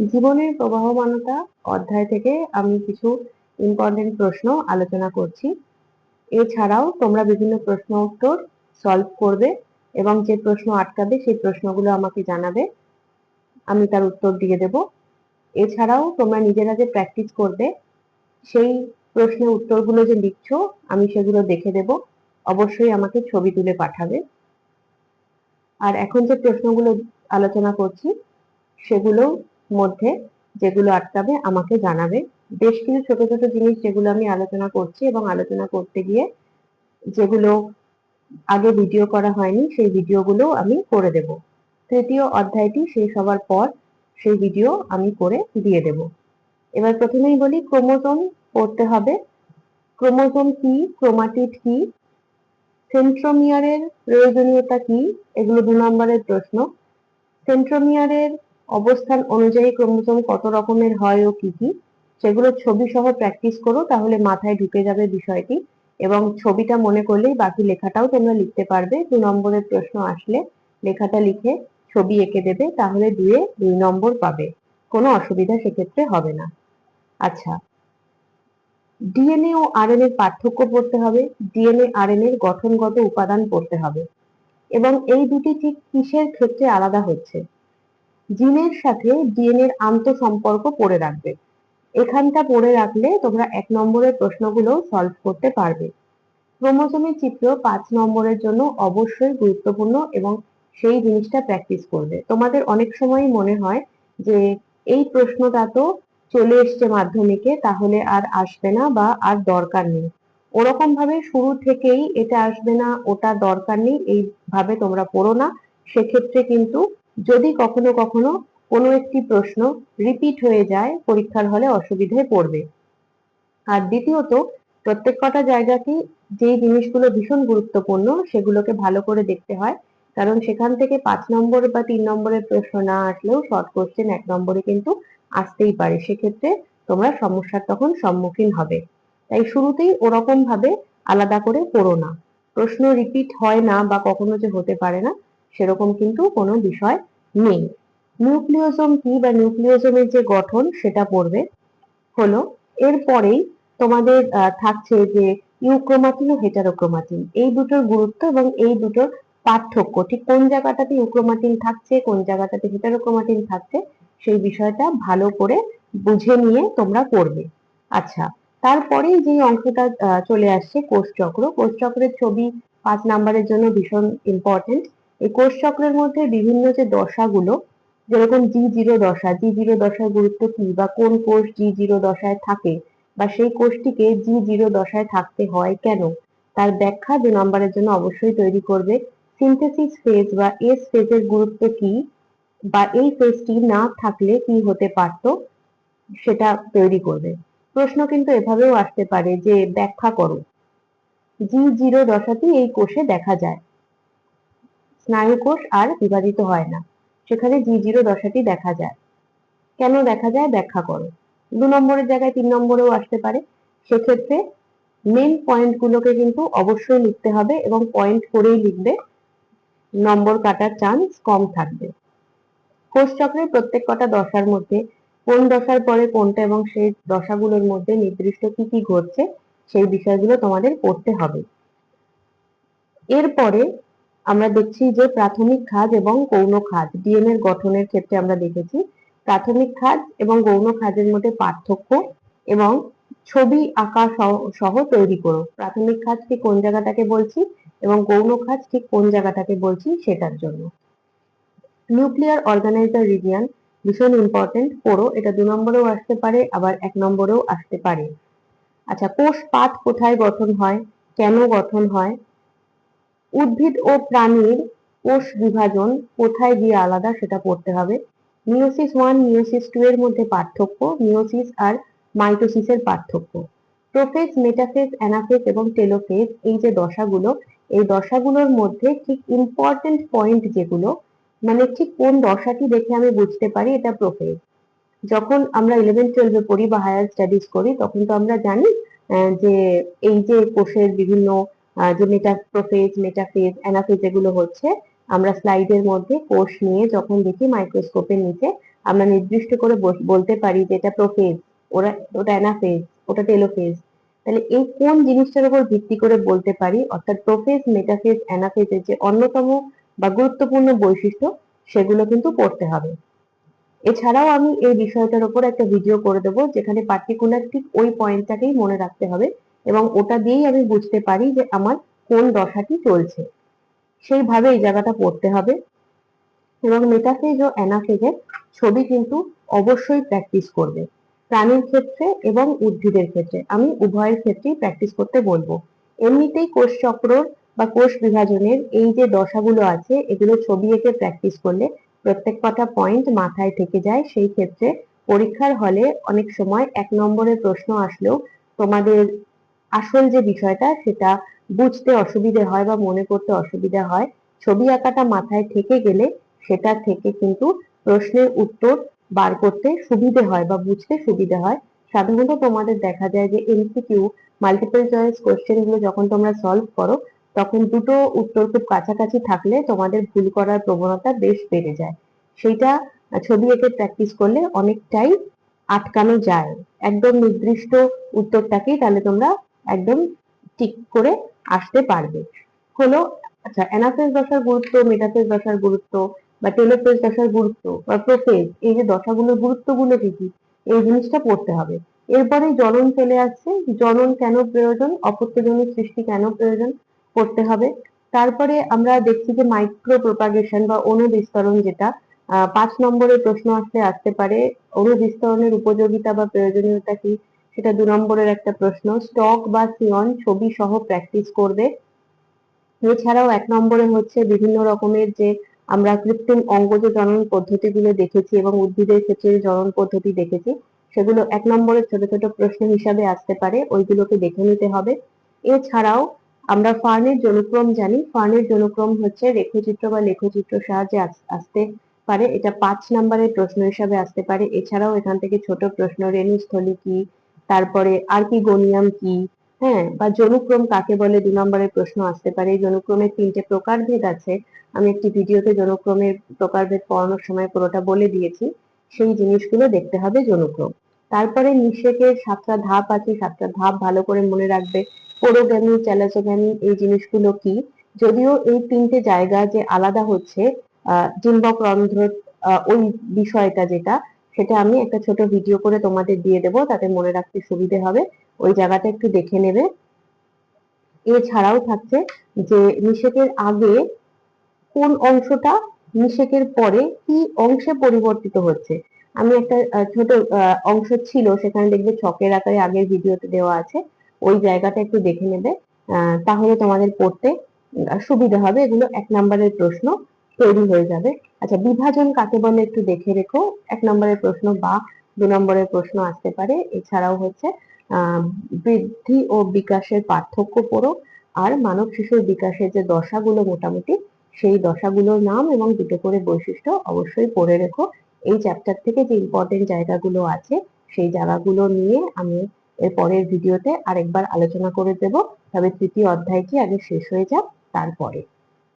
জীবনের প্রবাহমানতা অধ্যায় থেকে আমি কিছু ইম্পর্টেন্ট প্রশ্ন আলোচনা করছি। এছাড়াও তোমরা বিভিন্ন প্রশ্ন উত্তর সলভ করবে এবং যে প্রশ্ন আটকাবে সেই প্রশ্নগুলো আমাকে জানাবে। আমি তার উত্তর দিয়ে দেব। এছাড়াও তোমরা নিজেরা যে প্র্যাকটিস করবে, সেই প্রশ্নের উত্তরগুলো যে লিখছো, আমি সেগুলো দেখে দেব। অবশ্যই আমাকে ছবি তুলে পাঠাবে। আর এখন যে প্রশ্নগুলো আলোচনা করছি, সেগুলো মধ্যে যেগুলো আটকাবে আমাকে জানাবে। বেশ কিছু ছোট ছোট জিনিস যেগুলো আমি আলোচনা করছি এবং আলোচনা করতে গিয়ে যেগুলো আগে ভিডিও করা হয়নি, সেই ভিডিওগুলো আমি করে দেব। তৃতীয় অধ্যায়টি শেষ হওয়ার পর সেই ভিডিও আমি করে দিয়ে দেব। এবার প্রথমেই বলি ক্রোমোজোম পড়তে হবে। ক্রোমোজোম কি? ক্রোমাটিড কি? সেন্ট্রোমিয়ারের প্রয়োজনীয়তা কি? এগুলো দু নম্বরের প্রশ্ন। সেন্ট্রোমিয়ারের অবস্থান অনুযায়ী ক্রোমোজোম কত রকমের হয় ও কি কি? সেগুলো ছবি সহ প্র্যাকটিস করো, তাহলে মাথায় ঢুকে যাবে বিষয়টি এবং ছবিটা মনে করলেই বাকি লেখাটাও তোমরা লিখতে পারবে। দু নম্বরের প্রশ্ন আসলে লেখাটা লিখে ছবি এঁকে দেবে, তাহলে দুয়ে দুই নম্বর পাবে। কোনো অসুবিধা সেক্ষেত্রে হবে না। আচ্ছা ডিএনএ ও আরএনএ এর পার্থক্য পড়তে হবে। ডিএনএ আরএনএ এর গঠনগত উপাদান পড়তে হবে। এবং এই দুটি ঠিক কিসের ক্ষেত্রে আলাদা হচ্ছে? জিনের সাথে ডিএনএ এর আন্তঃসম্পর্ক পড়ে রাখবে। এখানটা পড়ে রাখলে তোমরা এক নম্বরের প্রশ্নগুলো সলভ করতে পারবে। ক্রোমোজোমের চিত্র পাঁচ নম্বরের জন্য অবশ্যই গুরুত্বপূর্ণ এবং সেই জিনিসটা প্র্যাকটিস করবে। তোমাদের অনেক সময় মনে হয় যে এই প্রশ্নটা তো চলে এসছে মাধ্যমিকে, তাহলে আর আসবে না বা আর দরকার নেই। ওরকম ভাবে শুরু থেকেই এটা আসবে না, ওটা দরকার নেই, এইভাবে তোমরা পড়ো না। সেক্ষেত্রে কিন্তু যদি কখনো কখনো কোনো একটি প্রশ্ন রিপিট হয়ে যায়, পরীক্ষার হলে অসুবিধায় পড়বে। আর দ্বিতীয়ত, প্রত্যেক কটা জায়গাতেই যেই জিনিসগুলো ভীষণ গুরুত্বপূর্ণ, সেগুলোকে ভালো করে দেখতে হয়। কারণ সেখান থেকে পাঁচ নম্বর বা তিন নম্বরের প্রশ্ন না আসলেও শর্ট কোশ্চেন এক নম্বরে কিন্তু আসতেই পারে। সেক্ষেত্রে তোমরা সমস্যার তখন সম্মুখীন হবে। তাই শুরুতেই ওরকম ভাবে আলাদা করে পড়ো না। প্রশ্ন রিপিট হয় না বা কখনো যে হতে পারে না, সেরকম কিন্তু কোনো বিষয় নেই। নিউক্লিওজোম কি বা নিউক্লিওজোমের যে গঠন সেটা পড়বে হলো এরপরেই তোমাদের থাকছে যে ইউক্রোমাটিন ও হেটারোক্রোমাটিন। এই দুটোর গুরুত্ব এবং এই দুটোর পার্থক্য, ঠিক কোন জায়গাটাতে ইউক্রোমাটিন থাকছে, কোন জায়গাটাতে হেটারোক্রোমাটিন থাকছে, সেই বিষয়টা ভালো করে বুঝে নিয়ে তোমরা পড়বে। আচ্ছা তারপরেই যে অংশটা চলে আসছে কোষচক্র কোষচক্রের ছবি পাঁচ নাম্বারের জন্য ভীষণ ইম্পর্টেন্ট এই কোষ চক্রের মধ্যে বিভিন্ন যে দশাগুলো, যেরকম জি জিরো দশা জি জিরো দশার গুরুত্ব কি বা কোন কোষ জি জিরো দশায় থাকে বা সেই কোষটিকে জি জিরো দশায় থাকতে হয় কেন? তার ব্যাখ্যা দু নম্বরের জন্য অবশ্যই তৈরি করবে। সিনথেসিস ফেজ বা এস ফেজের গুরুত্ব কি বা এই ফেজটি না থাকলে কি হতে পারত সেটা তৈরি করবে। প্রশ্ন কিন্তু এভাবেও আসতে পারে যে ব্যাখ্যা করো। জি জিরো দশাটি এই কোষে দেখা যায়। স্নায়ু কোষ আর বিভাজিত হয় না। সেখানে জি জিরো দশাটি দেখা যায়। কেন দেখা যায়? ব্যাখ্যা করো। দু নম্বরের জায়গায় তিন নম্বরেও আসতে পারে। সেক্ষেত্রে মেন পয়েন্টগুলোকে কিন্তু অবশ্যই লিখতে হবে এবং পয়েন্ট করেই লিখবে। নম্বর কাটার চান্স কম থাকবে। কোষ চক্রের প্রত্যেক কটা দশার মধ্যে কোন দশার পরে কোনটা এবং সেই দশাগুলোর মধ্যে নির্দিষ্ট কি কি ঘটছে সেই বিষয়গুলো তোমাদের পড়তে হবে। এরপরে আমরা দেখছি যে প্রাথমিক খাদ এবং গৌণ খাদ ডিএনএর গঠনের ক্ষেত্রে আমরা দেখেছি প্রাথমিক খাদ এবং গৌণ খাদের মধ্যে পার্থক্য এবং ছবি আঁকা সহ তৈরি করো। প্রাথমিক খাদ ঠিক কোন জায়গাটাকে বলছি এবং গৌণ খাদ ঠিক কোন জায়গাটাকে বলছি সেটার জন্য। নিউক্লিয়ার অর্গানাইজার রিজিয়ান ভীষণ ইম্পর্টেন্ট পড়ো এটা দু নম্বরেও আসতে পারে, আবার এক নম্বরেও আসতে পারে। আচ্ছা কোষ পাত কোথায় গঠন হয়? কেন গঠন হয়? উদ্ভিদ ও প্রাণীর কোষ বিভাজন কোথায় গিয়ে আলাদা সেটা পড়তে হবে। মিওসিস ওয়ান মিওসিস টু এর মধ্যে পার্থক্য মিওসিস আর মাইটোসিসের পার্থক্য। প্রোফেজ, মেটাফেজ, অ্যানাফেজ এবং টেলোফেজ এই যে দশাগুলো, এই দশাগুলোর মধ্যে ঠিক ইম্পর্টেন্ট পয়েন্ট যেগুলো মানে ঠিক কোন দশাটি দেখে আমি বুঝতে পারি এটা প্রোফেজ। যখন আমরা ইলেভেন টুয়েলভে পড়ি বা হায়ার স্টাডিজ করি, তখন তো আমরা জানি যে এই যে কোষের বিভিন্ন যে মেটাপ্রোফেজ মেটাফেজ অ্যানাফেজ এগুলো হচ্ছে, আমরা স্লাইডের মধ্যে কোষ নিয়ে যখন দেখি মাইক্রোস্কোপের নিচে, আমরা নির্দিষ্ট করে বলতে পারি যে এটা প্রোফেজ ওরা, ওটা অ্যানাফেজ ওটা টেলোফেজ তাহলে এই কোন জিনিসটার উপর ভিত্তি করে বলতে পারি, অর্থাৎ প্রোফেজ মেটাফেজ অ্যানাফেজের যে অন্যতম বা গুরুত্বপূর্ণ বৈশিষ্ট্য, সেগুলো কিন্তু পড়তে হবে। এছাড়াও আমি এই বিষয়টার উপর একটা ভিডিও করে দেবো, যেখানে পার্টিকুলার ঠিক ওই পয়েন্টটাকেই মনে রাখতে হবে। এবং ওটা দিয়েই আমি বুঝতে পারি যে আমার কোন দশাটি চলছে। সেইভাবে এই জায়গাটা পড়তে হবে। এবং মেটাফেজ ও অ্যানাফেজের ছবি কিন্তু অবশ্যই প্র্যাকটিস করবে। প্রাণীর ক্ষেত্রে এবং উদ্ভিদের ক্ষেত্রে। আমি উভয়ের ক্ষেত্রেই প্র্যাকটিস করতে বলব। এমনিতেই কোষ চক্র বা কোষ বিভাজনের এই যে দশাগুলো আছে, এগুলো ছবি এঁকে প্র্যাকটিস করলে প্রত্যেক কটা পয়েন্ট মাথায় থেকে যায়। সেই ক্ষেত্রে পরীক্ষার হলে অনেক সময় এক নম্বরের প্রশ্ন আসলেও তোমাদের আসল যে বিষয়টা, সেটা বুঝতে অসুবিধে হয় বা মনে করতে অসুবিধা হয়, ছবি আঁকাটা মাথায় থেকে গেলে সেটা থেকে কিন্তু প্রশ্নের উত্তর বার করতে সুবিধে হয় বা বুঝতে সুবিধে হয়। সাধারণত তোমাদের দেখা যায় যে এমসিকিউ মাল্টিপল চয়েস কোশ্চেনগুলো যখন তোমরা সলভ করো, তখন দুটো উত্তর খুব কাছাকাছি থাকলে তোমাদের ভুল করার প্রবণতা বেশ বেড়ে যায়। সেইটা ছবি এঁকে প্র্যাকটিস করলে অনেকটাই আটকানো যায়। একদম নির্দিষ্ট উত্তরটাকেই তাহলে তোমরা একদম ঠিক করে আসতে পারবে। হলো আচ্ছা অ্যানাফেজ দশার গুরুত্ব মেটাফেজ দশার গুরুত্ব বা টেলোফেজ দশার গুরুত্ব বা প্রোফেজ এই যে দশাগুলোর গুরুত্বগুলো কি কি, এই জিনিসটা পড়তে হবে। এরপরে জনন চলে আসছে, জনন কেন প্রয়োজন অপত্যজনিত সৃষ্টি কেন প্রয়োজন পড়তে হবে। তারপরে আমরা দেখছি যে মাইক্রো প্রোপাগেশন বা অনুবিস্তরণ যেটা পাঁচ নম্বরের প্রশ্ন আসলে আসতে পারে, অনুবিস্তরণের উপযোগিতা বা প্রয়োজনীয়তা কি সেটা দু নম্বরের একটা প্রশ্ন। স্টক বা সিয়ন ছবি সহ প্র্যাকটিস করবে। এছাড়াও এক নম্বরে হচ্ছে বিভিন্ন রকমের যে আমরা কৃত্রিম অঙ্গজ জনন পদ্ধতিগুলো দেখেছি এবং উদ্ভিদের ক্ষেত্রে জনন পদ্ধতি দেখেছি, সেগুলো এক নম্বরের ছোট ছোট প্রশ্ন হিসাবে আসতে পারে, ওইগুলোকে দেখে নিতে হবে। এছাড়াও আমরা ফার্নের জনক্রম জানি, ফার্নের জনক্রম হচ্ছে রেখচিত্র বা লেখচিত্র সাহায্যে আসতে পারে। এটা পাঁচ নম্বরের প্রশ্ন হিসাবে আসতে পারে। এছাড়াও এখান থেকে ছোট প্রশ্ন, রেণুস্থলী কি তারপরে আর্কিগোনিয়াম কি হ্যাঁ বা জনুক্রম কাকে বলে? দু নম্বরের প্রশ্ন আসতে পারে। জনুক্রমের তিনটে প্রকারভেদ আছে। আমি একটি ভিডিওতে জনুক্রমের প্রকারভেদ পড়ানোর সময় পুরোটা বলে দিয়েছি। সেই জিনিসগুলো দেখতে হবে জনুক্রম। তারপরে নিষেকের সাতটা ধাপ আছে। সাতটা ধাপ ভালো করে মনে রাখবে। পোড়োগ্যামি চ্যালাচোগ্যামি এই জিনিসগুলো কি? যদিও এই তিনটে জায়গা যে আলাদা হচ্ছে, আহ, ডিম্বক রন্ধ্র ওই বিষয়টা যেটা সেটা আমি একটা ছোট ভিডিও করে তোমাদের দিয়ে দেবো, তাতে মনে রাখতে সুবিধে হবে। ওই জায়গাটা একটু দেখে নেবে। এছাড়াও থাকছে যে নিষেকের আগে কোন অংশটা নিষেকের পরে কি অংশে পরিবর্তিত হচ্ছে। আমি একটা ছোট অংশ ছিল, সেখানে দেখবে ছকের আকারে আগের ভিডিওতে দেওয়া আছে। ওই জায়গাটা একটু দেখে নেবে। তাহলে তোমাদের পড়তে সুবিধা হবে। এগুলো এক নম্বরের প্রশ্ন। তৈরি হয়ে যাবে। আচ্ছা বিভাজন কাকে বলে একটু দেখে রেখো। এক নম্বরের প্রশ্ন বা দু নম্বরের প্রশ্ন আসতে পারে। এছাড়াও হচ্ছে বৃদ্ধি ও বিকাশের পার্থক্য পড়ো। আর মানব শিশুর বিকাশের যে দশাগুলো মোটামুটি, সেই দশাগুলোর নাম এবং দুটো করে বৈশিষ্ট্য অবশ্যই পড়ে রেখো। এই চ্যাপ্টার থেকে যে ইম্পর্টেন্ট জায়গাগুলো আছে, সেই জায়গাগুলো নিয়ে আমি এর পরের ভিডিওতে আরেকবার আলোচনা করে দেব। তবে তৃতীয় অধ্যায়টি আগে শেষ হয়ে যাক, তারপরে।